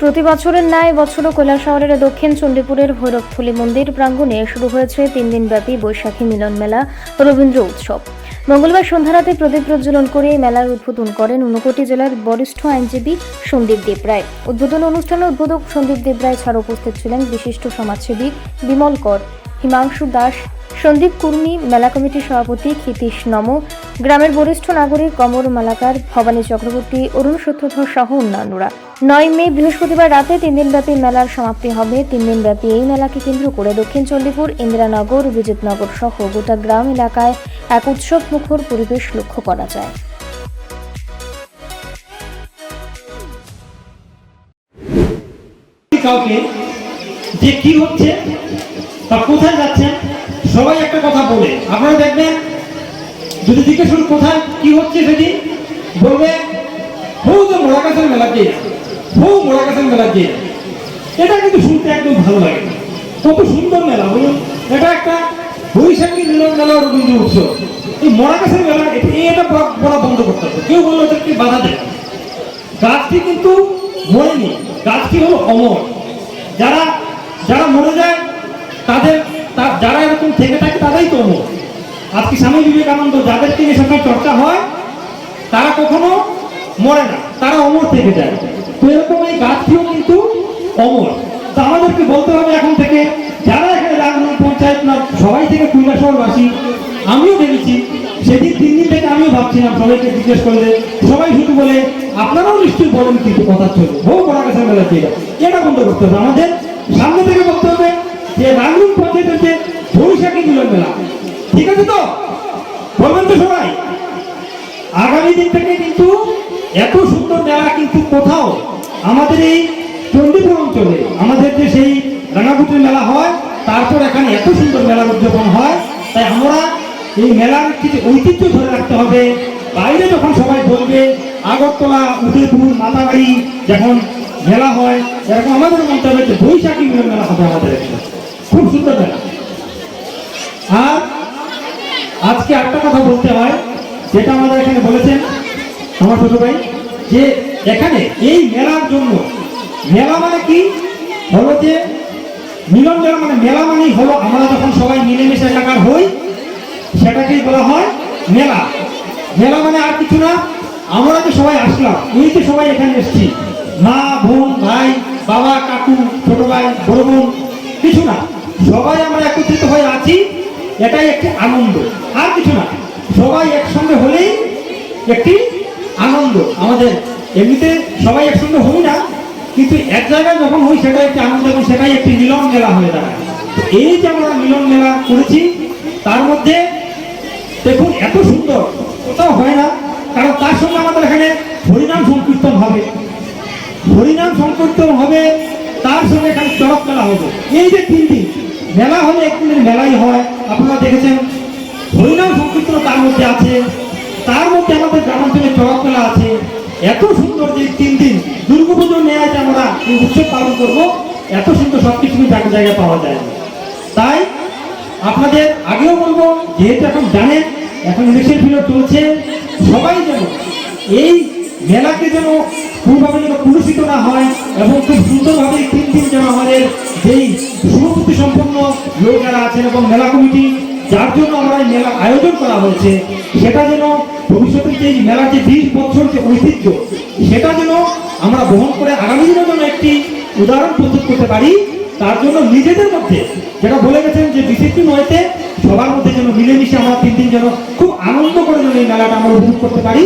প্রতি বছরের ন্যায় বছরও কৈলা শহরের দক্ষিণ চণ্ডীপুরের ভৈরবথলী মন্দির প্রাঙ্গণে শুরু হয়েছে তিন দিনব্যাপী বৈশাখী মিলন মেলা রবীন্দ্র উৎসব। মঙ্গলবার সন্ধ্যারাতে প্রদীপ প্রজ্বলন করে মেলার উদ্বোধন করেন ঊনকোটি জেলার বরিষ্ঠ আইনজীবী সন্দীপ দেব রায় উদ্বোধন অনুষ্ঠানে উদ্বোধক সন্দীপ দেব রায় ছাড়া উপস্থিত ছিলেন বিশিষ্ট সমাজসেবী বিমল কর, হিমাংশু দাস, সন্দীপ কুর্মী, মেলা কমিটির সভাপতি ক্ষিতীশ নম গ্রামের বরিষ্ঠ নাগরিক কমর মালাকার, ভবানী চক্রবর্তী, অরুণ সূত্রধর সহ অন্যান্যরা। নয় মে, বৃহস্পতিবার রাতে তিন দিনব্যাপী মেলার সমাপ্তি হবে। তিন দিনব্যাপী এই মেলাকে কেন্দ্র করে দক্ষিণ চণ্ডীপুর, ইন্দিরানগর, বিজিতনগর সহ গোটা গ্রাম এলাকায় এক উৎসব মুখর পরিবেশ লক্ষ্য করা যায়। যে কি হচ্ছে কোথায় সবাই একটা কথা বলে। আপনারা দেখবেন যদি জিজ্ঞেস করুন কোথায়, কি হচ্ছে সেদিন বলবে বউ তো মোড়া গাছের মেলা গিয়ে বউ মোড়া গাছের মেলা গিয়ে এটা কিন্তু শুনতে একদম ভালো লাগে। কত সুন্দর মেলা, বলুন। এটা একটা বৈশাখী মিলন মেলা রবীন্দ্র উৎসব। এই মোড়া গাছের মেলা, এটা- বলা- বন্ধ করতে হবে। কেউ বলল এটাকে বাধা দেয় গাছটি কিন্তু মরেনি। গাছটি হলো অমর। যারা যারা মরে যায়, তাদের যারা এরকম থেকে থাকে, তারাই তো অমর। আজকে স্বামী বিবেকানন্দ যাদেরকে নিয়ে সবসময় চর্চা হয়, তারা কখনো মরে না, তারা অমর থেকে যায়। তো এরকম এই গাছটিও কিন্তু অমর। তা আমাদেরকে বলতে হবে এখন থেকে, যারা এখানে রাজধানী পঞ্চায়েত না, সবাই থেকে কৈলাসহরবাসী আমিও ভেবেছি সেদিন তিন দিন থেকে আমিও ভাবছিলাম, সবাইকে জিজ্ঞেস করলে, সবাই শুধু বলে, আপনারাও নিশ্চয়ই বলেন কিন্তু কথা চলবে বহু বড় কাছে মেলা এটা এটা বন্ধ করতে হবে। আমাদের সামনে থেকে বলতে হবে যে রাজধানী পঞ্চায়েতের যে বৈশাখী মিলন মেলা ঠিক আছে তো? বলবেন তো সবাই। আগামী দিন থেকে কিন্তু এত সুন্দর মেলা কিন্তু কোথাও আমাদের এই চণ্ডীপুর অঞ্চলে, আমাদের যে সেই রাঙাপুটির মেলা হয়, তারপর এখানে এত সুন্দর মেলার উদযাপন হয়। তাই আমরা এই মেলার কিছু ঐতিহ্য ধরে রাখতে হবে। বাইরে যখন সবাই বলবে, আগরতলা, উদয়পুর, মাতাবাড়ি যখন মেলা হয়, এরকম আমাদের বলতে হবে যে বৈশাখী মেলা হবে আমাদের এখানে খুব সুন্দর মেলা আর আজকে একটা কথা বলতে হয়, যেটা আমাদের এখানে বলেছেন আমার ছোট ভাই, যে এখানে এই মেলার জন্য, মেলা মানে কি? হলো যে মিলন মেলা মানে মেলা মানেই হলো আমরা যখন সবাই মিলেমিশে এলাকার হই, সেটাকেই বলা হয় মেলা। মেলা মানে আর কিছু না, আমরা যে সবাই আসলাম, এই যে সবাই এখানে এসেছি। মা, বোন, ভাই, বাবা, কাকু, ছোট ভাই, বড় বোন, কিছু না। সবাই আমরা একত্রিত হয়ে আছি এটাই একটি আনন্দ। আর কিছু না। সবাই একসঙ্গে হলেই একটি আনন্দ। আমাদের এমনিতে সবাই একসঙ্গে হই না, কিন্তু এক জায়গায় যখন হই সেটা একটি আনন্দ এবং সেটাই একটি মিলন মেলা হয়ে দাঁড়ায়। তো এই যে আমরা মিলন মেলা করেছি, তার মধ্যে দেখুন, এত সুন্দর। কোথাও হয় না, কারণ তার সঙ্গে আমাদের এখানে হরিনাম সংকীর্তন হবে। হরিনাম সংকীর্তন হবে, তার সঙ্গে এখানে চড়ক মেলা হবে। এই যে তিন দিন মেলা হলে একদিনের মেলাই হয়। আপনারা দেখেছেন হরিনাম সংকীর্তন তার মধ্যে আছে। তার মধ্যে আমাদের গ্রামাঞ্চলে চড়ক মেলা আছে। এত সুন্দর যে তিন দিন দুর্গাপুজোর নেয় যে আমরা এই উৎসব পালন করব, এত সুন্দর সব কিছু জায়গায় জায়গায় পাওয়া যায়। তাই আপনাদের আগেও বলব, যেহেতু এখন জানেন এখন ইলেকশন পিরিয়ড চলছে, সবাই যেন এই মেলাকে যেন খুবভাবে যেন না হয় এবং খুব সুন্দরভাবে তিন দিন যেন আমাদের যেই সুরক্ষিত সম্পন্ন লোক যারা আছেন এবং মেলা কমিটি, যার জন্য আমরা এই মেলা আয়োজন করা হয়েছে, সেটা যেন ভবিষ্যতে যে মেলার যে বিশ বছর যে ঐতিহ্য, সেটা যেন আমরা বহন করে আগামী দিনের জন্য একটি উদাহরণ প্রস্তুত করতে পারি, তার জন্য নিজেদের মধ্যে যেটা বলে গেছেন যে ডিসিপ্লিন হয়েছে সবার মধ্যে যেন মিলেমিশে আমরা তিন দিন যেন খুব আনন্দ করে যেন এই মেলাটা আমরা উপভোগ করতে পারি।